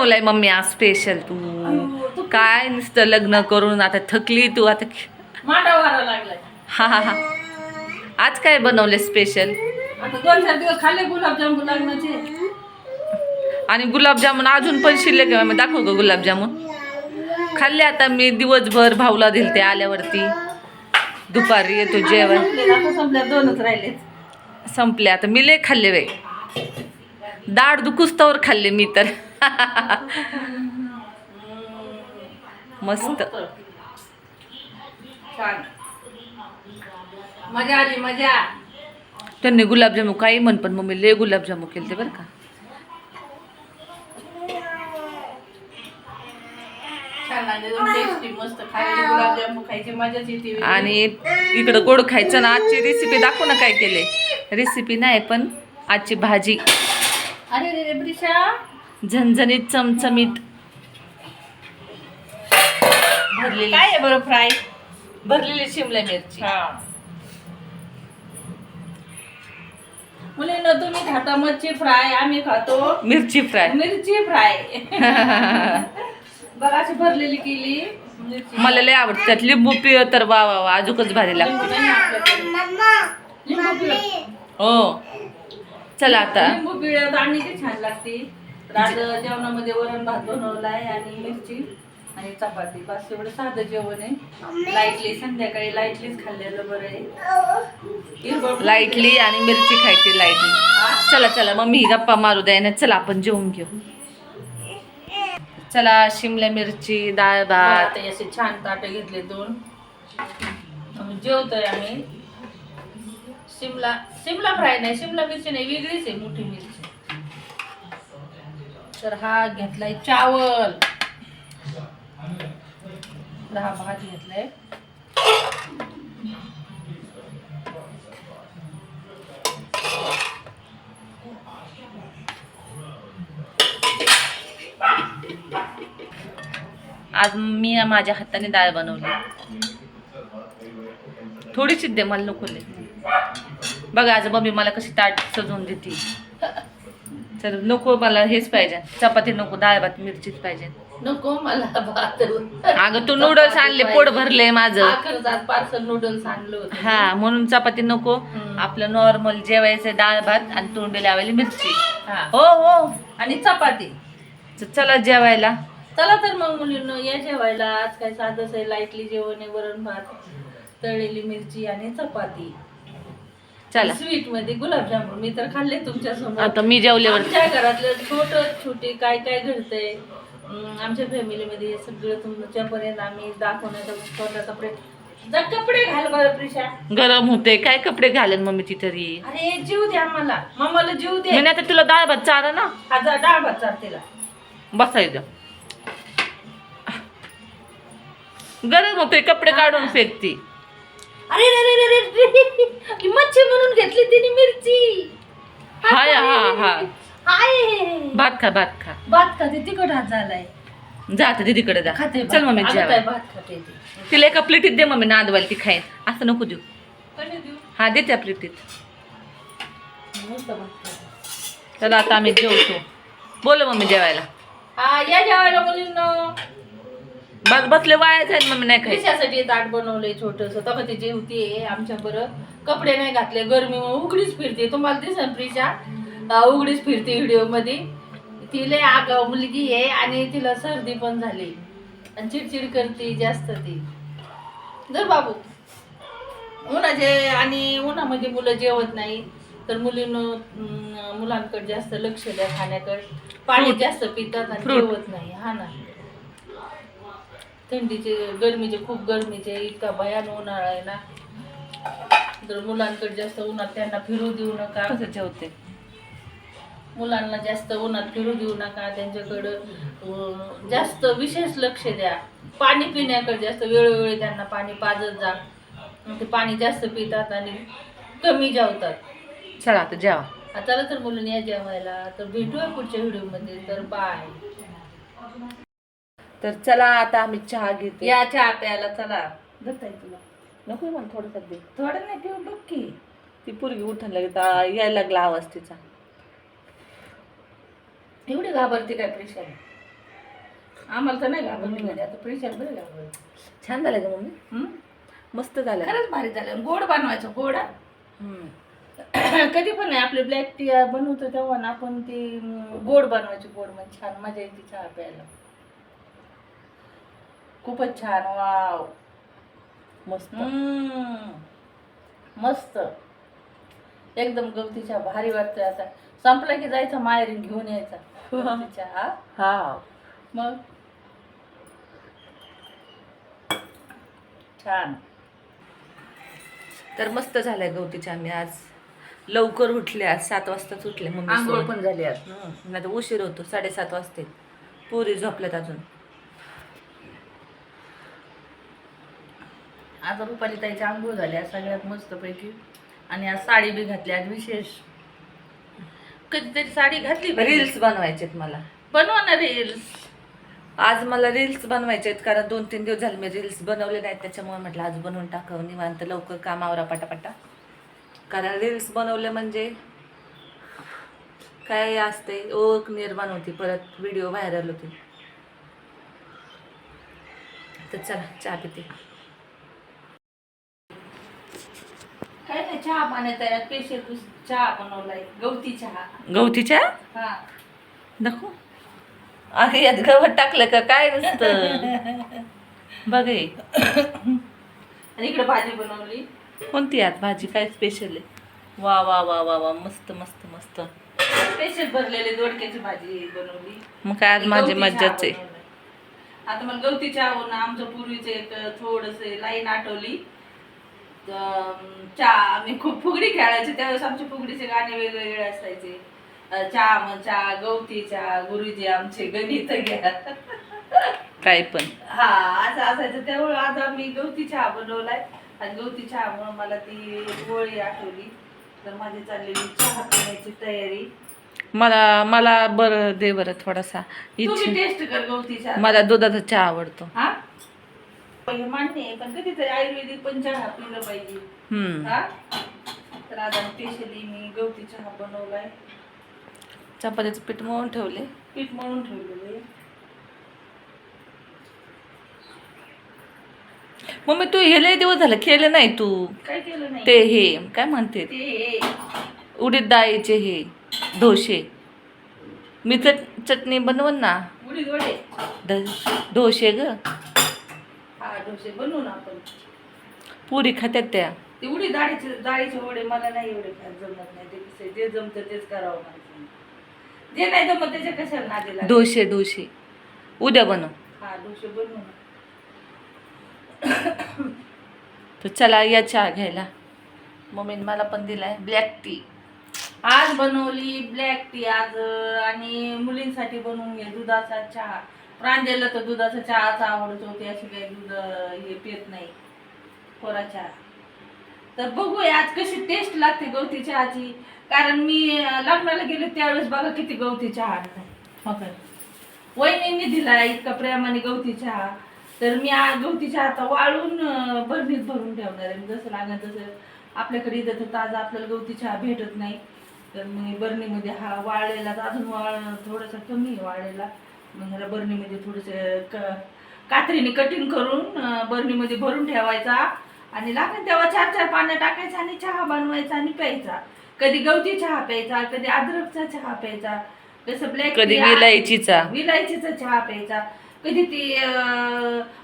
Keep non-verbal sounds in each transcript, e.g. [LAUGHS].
बनवलंय मम्मी आज स्पेशल तू. काय नुसतं लग्न करून आता थकली तू आता हा हा हा. आज काय बनवले स्पेशल आणि गुलाबजामुन अजून पण शिल्लक आहे मग दाखव ग गुलाबजामुन. खाल्ले आता मी दिवसभर भाऊला दिले ते आल्यावरती. दुपारी येतो जेवण. दोनच राहिलेत. संपले आता मी लय खाल्ले बाई. दाढ दुखुस्तवर खाल्ले मी तर. [LAUGHS] मस्त. मजा आली मजा. त्यांनी गुलाबजामू काही म्हण पण मम्मी लय गुलाबजामू केले बरं का. गुलाबजामुन. आणि इकडं गोड खायचं ना आजची रेसिपी दाखव ना काय केले रेसिपी नाही पण आजची भाजी. अरे रे झणझणीत चमचमीत. भरलेली काय आहे बरं फ्राय? भरलेली शिमला मिरची. मुलींना तुम्ही खाता मच्छी फ्राय आम्ही खातो मिरची फ्राय. मिरची फ्राय. [LAUGHS] बघा अशी भरलेली केली. मिरची. मला लय आवडते. त्यात लिंबू पिळ तर वा वा वा अजूकच भारी लिंबू लागते नाही आपल्याकडे. लिंबू पिळं. हो. चला आता. लिंबू पिळ्यात आणि ती छान लागते. तर आज जेवणामध्ये वरण भात बनवलाय आणि मिरची आणि चपाती. बस एवढं साधं जेवण आहे. लाईटली संध्याकाळी लाईटलीच खाल्लेलं बरं आहे. लाईटली आणि मिरची खायची लाईटली चला चला मम्मी ही गप्पा मारू द्या. ना चला आपण जेवून घेऊ. चला शिमला मिरची डाळ भात. असे छान ताटे घेतले दोन. जेवतोय आम्ही. शिमला शिमला फ्राय नाही शिमला मिरची नाही वेगळीच आहे मोठी मिरची. तर हा घेतलाय चावल. तर हा भात घेतलाय. आज मी माझ्या हाताने डाळ बनवली. थोडी दे मला नको बघा आज मम्मी मला कशी ताट सजवून देते. तर नको मला हेच पाहिजे. चपाती नको डाळ भात मिरचीच पाहिजे. नको मला भात. अगं तू नूडल्स आणले पोट भरले माझं. पार्सल नूडल्स आणलं हा म्हणून चपाती नको. आपलं नॉर्मल जेवायचं डाळ भात आणि तोंडी लावायला मिरची. हा. हो आणि चपाती. चला जेवायला. चला तर मग मुलींनो या जेवायला. आज काय साधंच आहे लाईटली जेवण आहे वरण भात तळलेली मिरची आणि चपाती. चला. स्वीटमध्ये गुलाबजामुन. मी तर खाल्ले तुमच्यासमोर आता मी जेवल्यावर आमच्या घरातलं छोट छोटे काय काय घडतंय आमच्या फॅमिलीमध्ये हे सगळं तुमच्यापर्यंत आम्ही दाखवण्याचा स्वतःचा प्रयत्न जा कपडे घाल बरं प्रिशा. गरम होते. काय कपडे घालेन मम्मी तरी? अरे जीव द्या मला. मामाला जीव दे मी आता तुला डाळ भात चारा ना? आता डाळ भात चार तिला. बसायचं गरम होते कपडे काढून फेकती. अरे रे रे रे रे रे. मच्छी म्हणून घेतली तिने मिरची. हाय हा हा. हाय. भात खा भात खा. भात खाते तिखट हात झालाय. जा आता दीदीकडे जा. खाते चल मम्मी भात खाते ती. तिला एका प्लेटीत दे मम्मी नादवाल ती खाईन. असं नको देऊ. कधी देऊ? हा दे त्या प्लेटीत. मस्त भात खाते. चला आता आम्ही जेवतो. बोल मम्मी जेवायला. हा या जेवायला मुलींना. बस बसले वाया जाईल मम्मी नाही खायचं. कशासाठी ताट बनवलंय छोटस. तेव्हा ती जेवतीये आमच्या बरं. कपडे नाही घातले गरमी उघडीच फिरते. तुम्हाला दिसन प्रिशा? उघडीच फिरते व्हिडिओमध्ये तिला आगाव मुलगी आहे आणि तिला सर्दी पण झाली. आणि चिडचिड करते जास्त ती. जर बाबू. उन्हाचे आणि उन्हामध्ये मुलं जेवत नाही तर मुलीनं मुलांकडे जास्त लक्ष द्या खाण्याकडे. पाणी. जास्त पितात आणि. जेवत नाही. हा ना. थंडीचे गरमीचे खूप गरमीचे इतका भयान उन्हाळा आहे ना. तर मुलांकडे जास्त उन्हात त्यांना फिरू देऊ नका. कसं जेवते मुलांना जास्त उन्हात फिरू देऊ नका. त्यांच्याकडं जास्त विशेष लक्ष द्या. पाणी पिण्याकडे जास्त वेळोवेळी त्यांना पाणी पाजत जा. ते पाणी जास्त पितात आणि कमी जेवतात. चला आता जेवा. आता चला तर मुलांनी या जेवायला. तर भेटूया पुढच्या व्हिडिओमध्ये. तर बाय. तर चला आता आम्ही चहा घेते. या चहा प्यायला चला. धरताय तुला. नको मला थोडंसं दे थोडं नाही पिऊ बघ की. ती पोरगी उठायला लागली तर यायला लागला आवाज तिचा. एवढी घाबरते काय प्रेशर आम्हाला तर नाही घाबरली गाडी आता प्रेशर बरं घाबरली छान झालं का मम्मी. हं? मस्त झालं खरंच भारी झालं गोड बनवायचं गोड हा. हम्म. [CLEARS THROAT] कधी पण नाही आपले ब्लॅक टी बनवतो तेव्हा ना आपण ते अं, गोड बनवायची गोड म्हणजे छान मजा येते चहा प्यायला. खूपच छान. वाव. मस्त. हम्म. मस्त. एकदम गवतीच्या भारी वाटतोय आता संपला की जायचा माहेरी घेऊन यायचा. हा? हा मग? छान. तर मस्त झालंय गवतीच्या आम्ही आज. लवकर उठले आज. सात वाजताच उठले मम्मी आंघोळ. पण झाली आज. नाही तर उशीर होतो. साडेसात वाजते पुरी झोपल्यात अजून. आज रुपाली ताईची आंघोळ झाली आज सगळ्यात मस्तपैकी. आणि आज साडी बी घातली आज विशेष. कधीतरी साडी घातली रील्स बनवायचेत मला. बनवा ना रील्स. आज मला रील्स बनवायचे आहेत कारण दोन तीन दिवस झाले मी रील्स बनवले नाहीत त्याच्यामुळे म्हटलं आज बनवून टाकावं निवांत लवकर काम आवरा पटापटा. कारण रील्स बनवले म्हणजे काय असते ओळख निर्माण होती परत व्हिडिओ व्हायरल होते. तर चला चहा पिते. काय नाही चहा पाण्यात स्पेशल चहा बनवलाय. गवती चहा. गवतीच्या हा. दाखव. अरे यात गवत टाकलं का? काय नसतं? बघ हे. आणि इकडे भाजी बनवली. कोणती यात भाजी? काय स्पेशल आहे? वा वा वा वा वा. मस्त मस्त मस्त. स्पेशल भरलेली दोडक्याची भाजी बनवली. मग काय आज माझी गवती मज्जाच चहा आहे. बनवलाय. आता मला गवती चहा होऊन आमच्या पूर्वीचे एक थोडस लाईन आठवली. चहा मी खूप फुगडी खेळायची. त्यावेळेस आमचे फुगडीचे गाणे वेगवेगळे असायचे. चहा मग चहा गवती चहा गुरुजी आमचे गणित घ्या. काय पण. हा असं असायचं. त्यामुळे आज आम्ही गवती चहा बनवलाय. आणि गवती चहामुळे मला ती गोळी आठवली. तर माझी चाललेली चहा पिण्याची तयारी. मला मला बरं दे बरं थोडासा. तुम्ही इच्छा. टेस्ट कर गवती चहा. मला दुधाचा चहा आवडतो. हा? हे मान्य आहे पण कधीतरी आयुर्वेदिक पण चहा पिलं पाहिजे. हम्म. हा? तर आज स्पेशली मी गवती चहा बनवलाय. चपातीचं पीठ मळून ठेवले पीठ मळून ठेवलेलं आहे. मम्मी तू हे लय दिवस झालं केलं नाही तू. काय केलं नाही? ते हे काय म्हणते? ते उडीद डाळीचे हे डोसे. मी चट चटणी बनवन ना. उडीद वडे. डोसे ग. डोसे बनवू ना आपण. पुरी खात्यात त्या. ते उडीद डाळीचे डाळीचे वडे मला नाही एवढे खात जमत नाही. ते कसं जे जमतं तेच करावं माणसाने जे नाही जमत त्याच्या कशाला नादी लागेल? डोसे डोसे. उद्या बनव. हा डोसे बनवू ना. तर चला या चहा घ्यायला. मम्मीने मला पण दिलाय ब्लॅक टी. आज बनवली ब्लॅक टी आज. अं, आणि मुलींसाठी बनवून घे दुधाचा चहा. प्रांजलला तर दुधाचा चहाच आवडत होती अशी काही दूध हे पित नाही. कोरा चहा तर बघूया आज कशी टेस्ट लागते गवती चहाची. कारण मी लग्नाला गेले त्यावेळेस बघा किती गवती चहा आणलाय हो वहिनींनी दिला इतका प्रेमाने गवती चहा. तर मी गवती चहा आता वाळून बरणीत भरून ठेवणार आहे. जसं लागेल तसं आपल्याकडे इथं तर ताजा आपल्याला गवती चहा भेटत नाही. तर मी बरणीमध्ये हा वाळलेला अजून वाळ थोडासा कमी आहे वाळलेला. मग ह्याला बरणीमध्ये थोडंसं क कात्रीने कटिंग करून बरणीमध्ये भरून ठेवायचा. आणि लागेल तेव्हा चार चार पानं टाकायचं आणि चहा बनवायचा आणि प्यायचा. कधी गवती चहा प्यायचा कधी अद्रकचा चहा प्यायचा कसं ब्लॅक कधी विलायचीचा. विलायचीचा चहा प्यायचा. कधी ती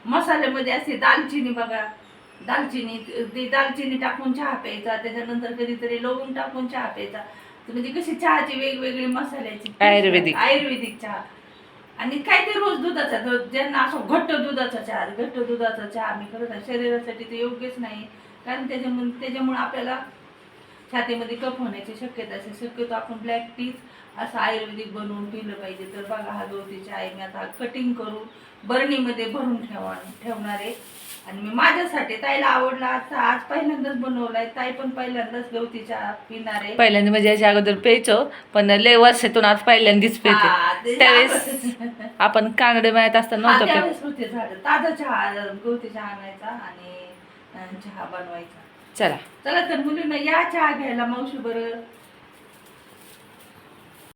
मसाल्यामध्ये असते दालचिनी बघा. दालचिनी ती दालचिनी टाकून चहा प्यायचा. त्याच्यानंतर कधीतरी लवंग टाकून चहा प्यायचा. म्हणजे कशी चहाची वेगवेगळी मसाल्याची आयुर्वेदिक. आयुर्वेदिक चहा. आणि काय ते रोज दुधाचा दूध ज्यांना असं घट्ट दुधाचा चहा घट्ट दुधाचा चहा आम्ही करत आहे शरीरासाठी ते योग्यच नाही. कारण त्याच्यामुळे त्याच्यामुळे आपल्याला छातीमध्ये कफ होण्याची शक्यता असेल शक्यतो आपण ब्लॅक टीच असं आयुर्वेदिक बनवून पिलं पाहिजे. तर बघा हा दोन तिच्या आहे मी आता कटिंग करून बरणीमध्ये भरून ठेवा ठेवणारे आणि मी माझ्यासाठी ताईला आवडला आज आज पहिल्यांदाच बनवलाय. ताई पण पहिल्यांदाच गवती चहा पिणार. आहे पहिल्यांदा म्हणजे याच्या अगोदर प्यायचो पण लय वर्षातून आज पहिल्यांदाच हा, पेते ते त्यावेळेस आपण कांगडे माहीत असताना हा, नव्हतं पेत त्यावेळेस होते झाड ताजा चहा गवती चहा आणायचा आणि अं, चहा बनवायचा. चला. चला तर मुलींना या चहा घ्यायला मावशी बरं.